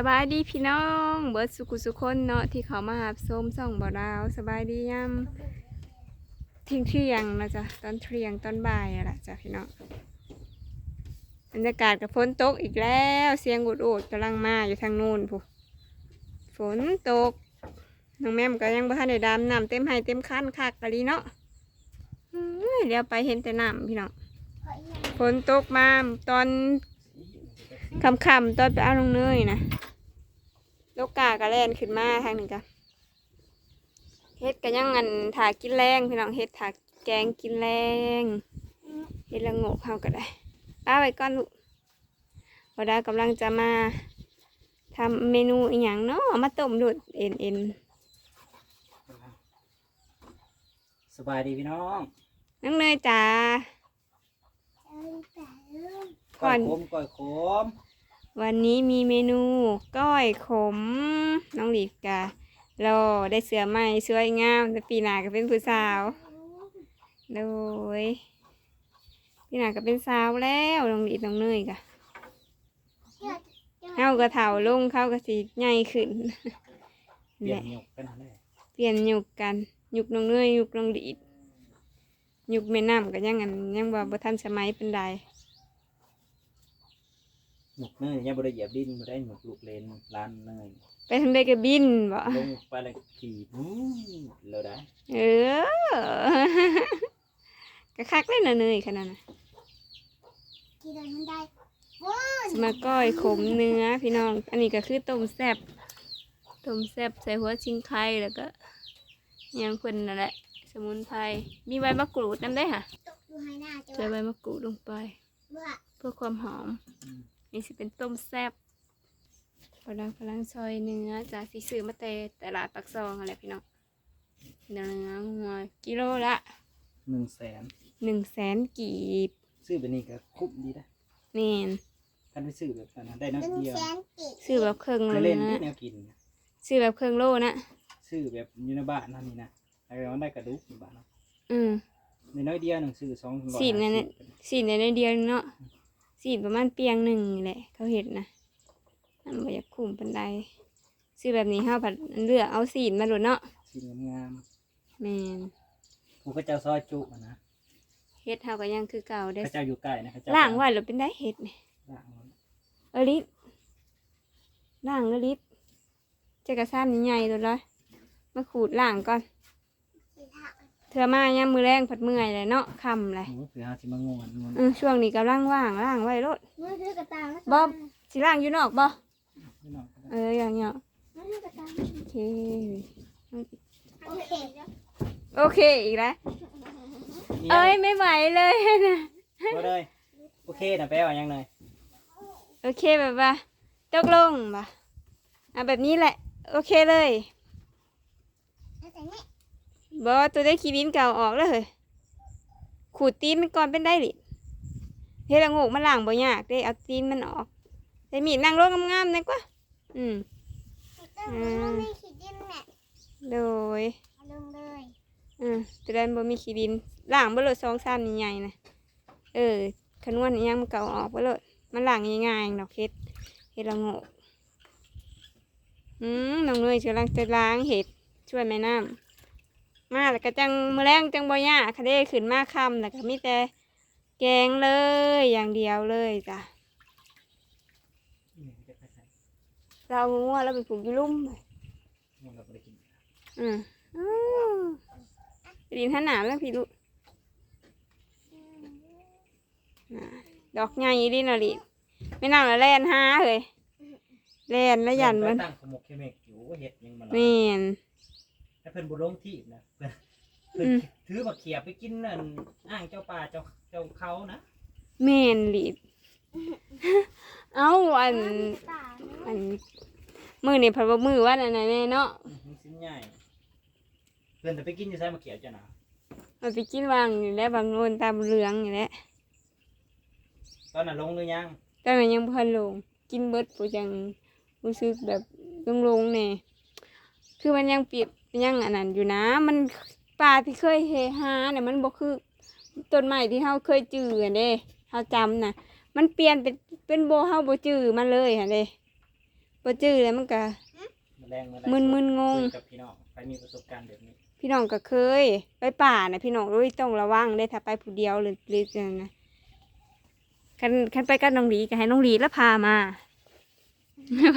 สบายดีพี่น้อง เบิร์ดสุกุสุคนเนาะที่เขามาหาส้มส่องบ่อดาวสบายดีย่ำเที่ยงเที่ยงนะจ๊ะตอนเที่ยงตอนบ่ายอะล่ะจ้ะพี่น้องบรรยากาศกับฝนตกอีกแล้วเสียงอุดอุดกำลังมาอยู่ทางนู้นผู้ฝนตกน้องแม่มก็ยังบ่ทันได้ดำน้ำเต็มให้เต็มคันคักกะลีเนาะเดี๋ยวไปเห็นแต่น้ำพี่น้องฝนตกมาตอนคำคำๆตอนไปเอาลงเนยนะ ลูกกากระแลนขึ้นมาทางหนึ่งจ้ะเฮ็ดกันยังงันถากินแรงพี่น้องเฮ็ดถาแกงกินแรงเฮ็ดละโงกเข้าก็ได้ป้าไว้ก่อนลูกวดากำลังจะมาทำเมนูอีหยังเนาะมาต้มดูดเอ็นเอ็นสบายดีพี่น้องน้องเนยจ้าก่ก้ออนยขมก้อยขม วันนี้มีเมนูก้อยขม น้องหลีกกะรอได้เสือใหม่สวยงามแต่ปีหน้าก็เป็นผู้สาวโดยปีหน้าก็เป็นสาวแล้วน้องหลีกน้องเนยกะเฮาก็เฒ่าลงเขาก็สิใหญ่ขึ้นเปลี่ยแหนละหยกกันเลยเปลี่ยนยุกกันยุกน้องเนยยุกน้องหลีดยุกแม่น้ำก็ยังอันยังว่าบ่ทันสมัยเป็นใด หยกเนยยังบ่ได้เหยียบดินบ่ได้หยกลูกเลนร้านเนยไปทางใดก็บินบ่ลงไปแล้วขี่บู๊เราได้เออกะคักเลยนะเนยขนาดน่ะกี่เดือนมันได้สมาก้อยขมเนื้อพี่น้อง อันนี้ก็คือต้มแซ่บต้มแซ่บใส่หัวชิงไข่แล้วก็อิหยังคนนั่นแหละสมุนไพร มีใบมะกรูดน้ำได้ค่ะตกอยู่ให้หน้าจะใส่ใบมะกรูดลงไปว่าเพื่อความหอม นี่สิเป็นต้มแซ่บกำลังกำลังซอยเนื้อจากสิซื้อมาแต่ตลาดปักซองอะไรพี่น้องเนื้อหัวกิโลละหนึ่งแสนหนึ่งแสนกีบซื้อแบบนี้ก็คุ้มดีนะแม่นกันไปซื้อแบบนั้นได้น้อยหนึ่งเดียวแสนกี่ซื้อแบบเครื่องก็โลเล่นที่นะแนวกินซื้อแบบเครื่องโลนะซื้อแบบอยู่ในบ้านนั่นนี่นะไอ้มันได้กระดูกในบ้านเนาะอืมในน้อยเดียวหนึ่งซื้อสองร้อยสีนั่นน่ะสีในเดียวเนาะ สีประมาณเปียงหนึ่งนี่แหละ เขาเห็นนะอันบ่อยากคุ้มปันใดซื้อแบบนี้ห้าผัดเลือกเอาสีมาโหลดเนาะสีงามแม่นๆผู้เขาเจ้าซอยจุอะนะเฮ็ดเฮาก็ยังคือเก่าได้เขาเจ้าอยู่ใกล้นะเขาเจ้าล่างไว่าเราเป็นได้เฮ็ดนี่ล่างไว้เอลิสล่างเอลิสเจ้ากระซ้ำใหญ่ๆตัวเลยมาขูดล่างก่อนกี่ ถักเธอมายังมือแรงผัดเมื่อยเลยเนาะคำเลยโอ้โหคือหาสิมางวนงวนเออช่วงนี้กำลังว่างล่างไว้รถมือถือกระตาบ๊อบสิล่างอยู่นอกบ่พี่น้องก็ได้เอออย่างเงี้ยมือถือกระตาโอเคโอเคโอเคอีกแล้วเอ้ยไม่ไหวเลยนะบ่เลยโอเคนะแปลว่าหยังเลยโอเคแบบว่าตกลงป่ะอะแบบนี้แหละ โอเคเลย แล้วแต่นี่ บอตัวได้ขี้ดินเก่าออกแล้วเหรอขูดตีนมันก่อนเป็นได้หรือเฮ็ดละโงกมันล้างบ่ยากได้เอาตีนมันออกใส่มีดนั่งลงงามๆนะกว่าอืมต้องมันไม่ขีดดินแม่โดยเอาลงเลยอืมตัวนั้นบ่มีขี้ดินล้างบ่เลยสองสามใหญ่ๆนะเออขนวนอิหยังมันเก่าออกบ่เลยมันล้างง่ายๆดอกเฮ็ดเฮ็ดละโงกอืมน้องเนยกำลังจะล้างเห็ดช่วยแม่น้ำ มาแล้วก็จังมื้อแรงจังบ่ยากค่ะเด้ขึ้นมาค่ำแล้วก็มีแต่แกงเลยอย่างเดียวเลยจ้ะเราเอางัวแล้วไปปลูกอยู่ลุ่มมันก็บ่ได้กินอืมอือดินท่าหนามแล้วพี่ลูกน่ะดอกใหญ่ดินอะลิไม่นั่งแล้วแล่นห้าเลยแล่นแล้วยันมันตั้งขมกเคเมกอยู่ว่าเฮ็ดหยังมันแม่น ให้เพิ่นบ่ลงที่นะเพิ่นเพิ่นอืม ถือบักเขียบไปกินนั่นอ่างเจ้าป่าเจ้าเจ้าเขานะแม่นลิเอ้าอันตาอันมือนี่พัดว่ามือว่าอันไหนนแน่เนาะอื้อหือสิ้นใหญ่เพิ่นจะไปกินอยู่ไสบักเขียบจ้ะนะมันไปกินวางอยู่แล้วบางโนนตามเหลืองอยู่แล้วตอนนั้นลงหรือยังแต่มันยังพันลง กินเบิดปูจังรู้สึกแบบลงลงๆเนี่ยคือมันยังเปรียบ ยังอันนั้นอยู่นะ มันปลาที่เคยเฮฮาเนี่ยมันบ่คือต้นไม้ที่เฮาเคยจืออันเด้เฮาจำน่ะมันเปลี่ยนเป็นเป็นโบเฮาบ่จือมาเลยหั่นเด้บ่จื้อแล้วมันก็มาแรงมาแรงมึนมึนงงคุยกับพี่น้องไปมีประสบการณ์แบบนี้ พี่น้องก็เคย ไปป่านะพี่น้องด้วยต้องระวังได้อถ้าไปผู้เดียวหรือหรือจังนะคันคันไปกับน้องหลีก็ให้น้องหลีแล้วพามา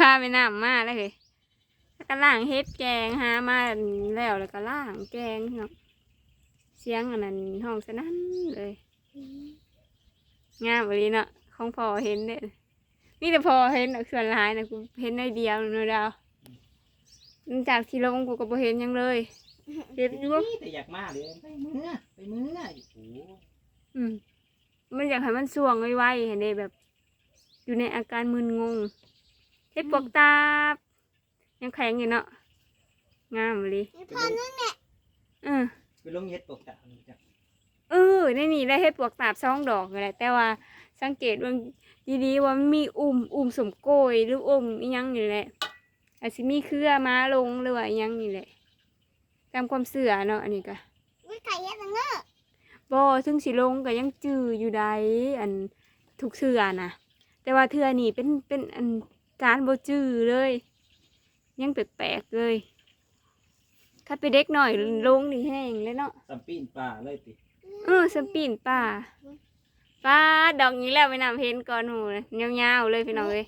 พาไปน้ำมาแล้วเลยแล้ว ก็ล่างเฮ็ดแกงหามาแล้วแล้วก็ล่างแกงพี่น้องเสียงอันนั้นห้องสนั่นเลยงามเลยเนาะของพอเห็นเนี่ยนี่แต่พอเห็นดอกส่วนหลายนะกูเห็นในอยเดียวเนาะดาวจากที่ลงกูก็บ่เห็นหยังเลยเห็นอยู่แต่อยากมาเลยไปเมื่อไปเมื่อโอ้โหอืมมันอยากให้มันส่วงไวๆเห็นได้แบบ อยู่ในอาการมึนงงเฮ็ดปวกตาบ ยังแข็งอยู่เนาะงามเลยนี่พอนึงเนี่ยเออไปลงเฮ็ดตกตะนี่จ้ะเออในนี่ได้เฮ็ดปวกตาบสองดอกเลยแหละแต่ว่าสังเกตว่าดีๆว่ามันมีอุ่มอุ่มสมโกยหรืออุ่มอีหยังนี่แหละอาจสิมีเครือม้าลงหรือว่าอีหยังนี่แหละตามความเสื่อเนาะอันนี้ก็วิไก่เฮ็ดจังเนอะบ่ถึงสิลงก็ยังจื้ออยู่ใดอันทุกเทื่อนะแต่ว่าเทื่อนี่เป็นเป็นอันจานบ่จื้อเลย ยังแปลกๆเลยถ้าไปนเด็กหน่อยลงนี่แห้งเลยเนาะสัมปีนป่าเลยติเออสปีนป่าป้าดอกนี้แล้วไปนำเพนก่อนหนูเลยยาวๆเลยพี่น้องเลย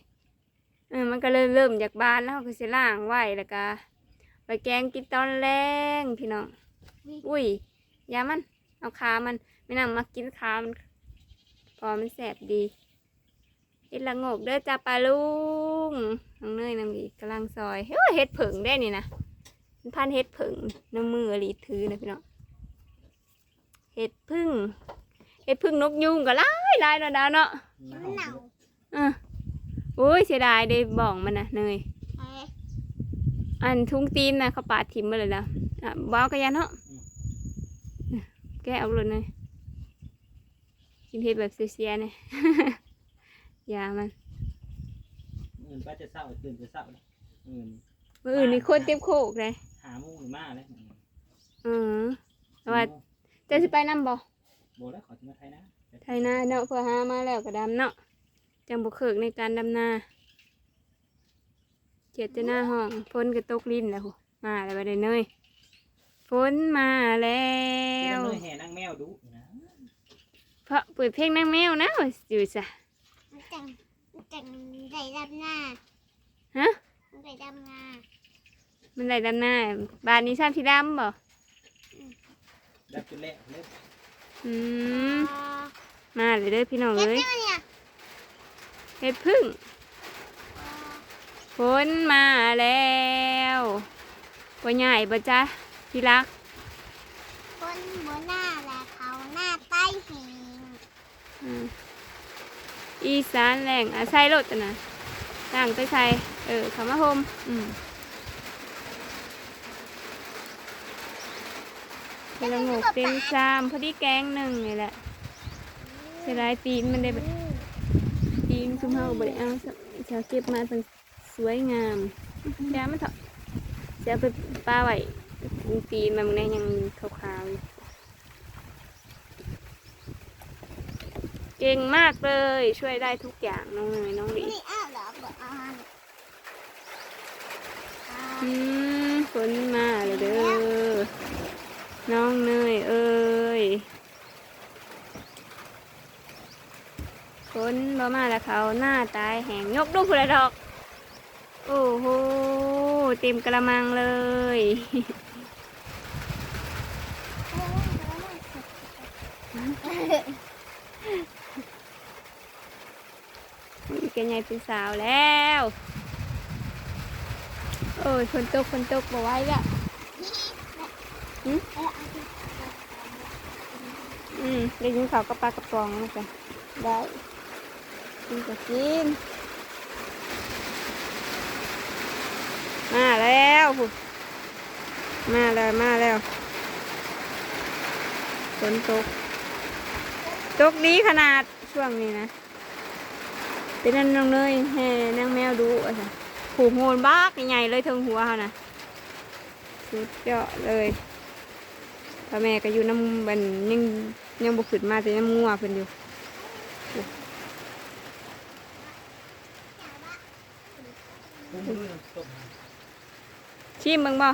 เออมันก็เลยเริ่มจากบานแล้วเราก็สิล่างไว้แล้วก็ไปแกงกินตอนแรงพี่น้องอุ้ยอยามัน เอาขามันไม่นำมากินขามันพอมันแสบดี เฮ็ดละโงกเด้อจ้าปลาลุงน้องเนยน้ำอีกกำลังซอยเฮ้ยเฮ็ดผึ่งได้นี่นะมันพันเฮ็ดผึ่งน้ำมืออลีถือนะพี่น้องเฮ็ดพึ่งเฮ็ดพึ่งนกยุงก็หลายหลายเนาะดาวเนาะหนาวมันหนาวอะโอ้ยเสียดายได้บ่องมันนะเนยเอ้ยอันทุ่งตีนนะเขาปาดทิมมาเลยแล้วอะบ้าวกันยันเนาะแกะเอาเลยเนยกินเฮ็ดแบบเสียๆเนี่ย ยามันอื่นป้าจะเศร้าตื่นจะเศร้าเลยอื่นมืออื่นนี่โคตรเต็มโคกเลยหาโมุ้งหรือมาเลยอือแต่ว่าจะสิไปนำบ่โบแล้วขอจะมาไทยนะไทยนาเนาะเพื่อหามาแล้วก็ดำเนาะจังบ่เคิกในการดำนาเจ็ดจะหน้าห้องฝนก็ตกลิ้นแล้วโหมาแล้วไปได้เนยฝนมาแล้เจ้วเนยแห่นางแมวดุนะเพราะเปิดเพลงนางแมวนะอยู่ซะ มันจังมันจังไก่ดำหน้าฮะมันไก่ดำหน้ามันได้ดำนาบ้านนี้ซ้ำที่ดำบ่ดับจุดแรกเลยอืมอ๋อมาเลยเด้อพี่น้องเฮ็ดเอ้ยได้ไหมเนี่ยเฮ็ดพึ่งอ๋อฝนมาแล้วบ่ใหญ่บ่จ๊ะที่รักคนบนหน้าและเขาหน้าใต้เหงอืม อีสานแหล่งอาศัยรถอะนะต่างไปใส่เออเขามาโฮมอืมเป็นละงกเต็มซามพอดีแกงหนึ่งนี่แหละเสียดายตีนมันได้แบบตีนซุ่มเฮาบริเอาซะจะเก็บมาตั้งสวยงามแย่มันเถอะจะเอาไปป้าไว้ตีนมันมันยังขาวๆอยู่ เก่งมากเลย ช่วยได้ทุกอย่างน้องเนยน้องหลีนี่อ้าวเหรอบอกอ่านอ่าอืมฝนมาเลยเด้อน้องเนยเอ้ยฝนบ่มาแล้วเขาหน้าตายแหงยกดูผู้ละดอก โอ้โหเต็มกระมังเลย มีกันใหญ่เป็นสาวแล้ว โอ้ยฝนตกฝนตกบ่ไหว้ละหืมออเอาสิอืมได้ยินข่าวกระปลากระป๋องแล้วกันได้กินก็กินมาแล้วมาแล้วมาแล้วฝนตก ตกดีขนาดช่วงนี้นะ เป็นนั่นน้องเนยแห่นางแมวดูอะจ้ะผูกโหนบ้ากใหญ่เลยเทิงหัวเขานะสุดยอดเลยพ่อแม่ก็อยู่น้ำบันยังยังบุกขึ้นมาแต่น้ำงัวเพิ่นอยู่ชิมบิ่งบ่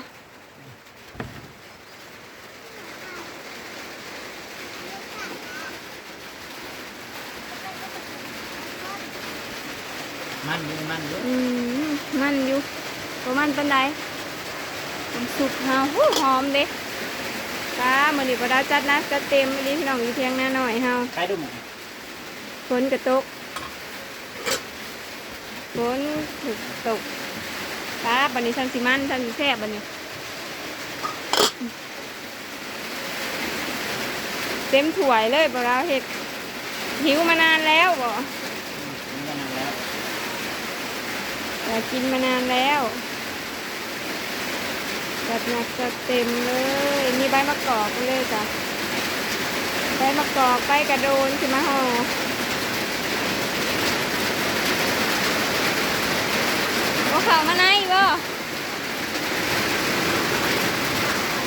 มันอยู่มันอยู่อืมมันอยู่บ่มันปานใดมันสุกเฮาหู้หอมเด้จ้ามื้อนี้บ่ได้จัดหนะจัดเต็มอีหลีพี่น้องอยู่เที่ยงหน้าน้อยเฮาไปดูหมูฝนกระตกฝนถูกตกป้าบันนี้ฉันสิมันฉันสิแซ่บบันนี้ เต็มถ้วยเลยบ่เราวเห็ดหิวมานานแล้วบ่ นี่ก็นั่นแล้ว อยากกินมานานแล้วจัดหนักจัดเต็มเลย มีใบมะกอกเลยจ้ะใบมะกอกใบกระโดนขึ้นมาห่อบ่เข้ามาในบ่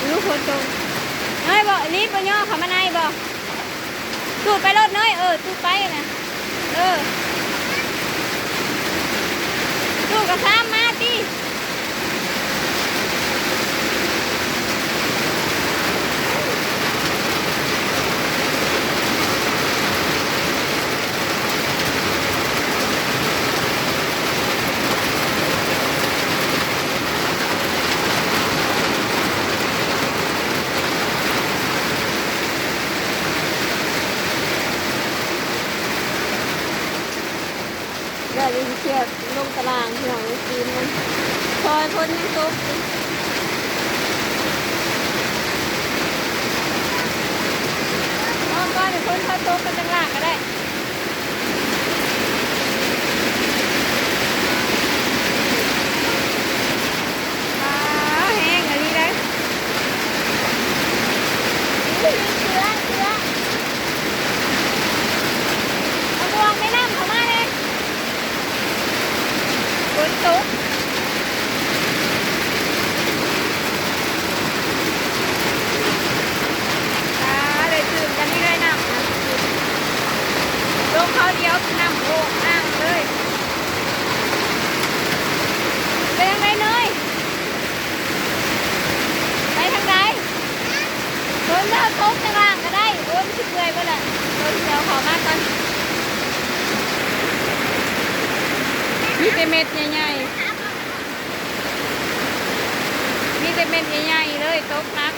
ลูกคนตรงเน้อยบ่รีบบ่ย่อข้ามาในบ่ตูดไปรถน้อยเออตูดไปนะเออ กกระซ้ำมาดิเดี๋ยวจะเชี สร์ลงตารางที่หลังกินมันคอยพ่นยังตกอ้อก้อนเดี๋ยวคนเข้าโต๊ะกันจังหลางก็ได้ อ่าแห้งอันนี้ได้ เชื้อเชื้อ เอาดวงไม่น้ำเข้ามาเลยฝนตกอ่าเลยตื่นกันนี่ได้น้ำนะลงเขาเดียวน้ำโอ้อ่างเลยไปทางไหนเนยไปทางไหนฝนเลิกตกข้างล่างก็ได้โอ้ยมันสิเปื่อยบ่ล่ะโดนเสียวขอมาก่อน มีแต่เม็ดใหญ่ๆมีแต่เม็ดใหญ่ๆเลยตกหนัก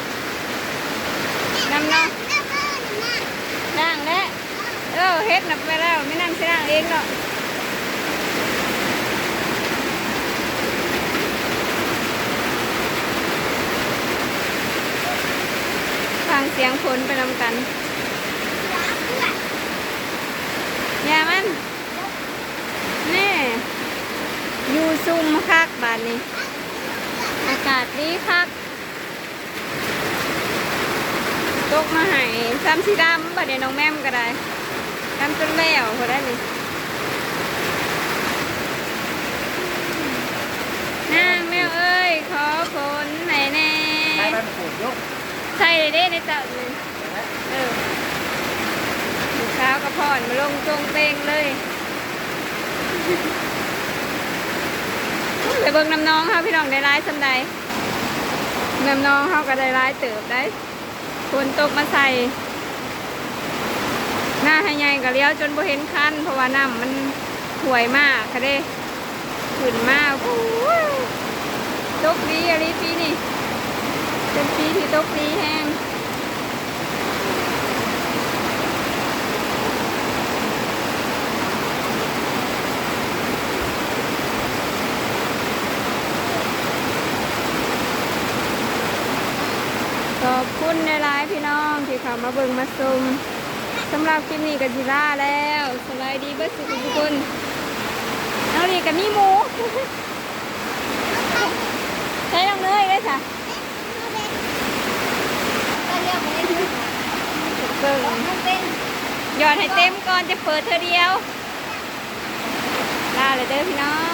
นำเนาะล่างแล้วเออเฮ็ดนับไปแล้วไม่นั่งสิล่างเองหรอกฟังเสียงฝนไปนำกัน อย่ามัน แน่ อยู่ซุ่มคักบานนี้ อากาศดีคักตกมาให้ซ้ำสีดำบัดเดี๋ยวน้องแม่มก็ได้ดำจนแล้วพอได้นี่นางแมวเอ้ย ขอฝนไหนแน่ใช้ใบมะกรูดยกใช่เลยเด้ในเต่าเลยเออลูกสาวกระพอนมาลงตรงเตงเลย ไปเบิ่งน้ำน้องค่ะพี่น้องได้ร้ายสำใดน้ำน้องเขาก็ได้ร้ายเติบได้ฝนตกมาใส่ หน้าให้ใหญ่ก็เลี้ยวจนบ่เห็นคันเพราะว่าน้ำมันห่วยมากค่ะเด้ขึ้นมากโอ้ยตกดีอะไรปีนี่เป็นปีที่ตกดีแห้ง อบคุณในไลน์พี่น้องที่เขามาเบิ่งมาชมสำหรับคลิปนี้กับจิล่าแล้วสบายดีเบิดสุขทุกคนเอาดีกับมีหมูใช้ลงเนยเลยจ้ะเรียกไปเลยเบิ่งมันเป็นหยอดให้เต็มก่อนจะเปิดเธอเดียวลาเลยเด้อพี่น้อง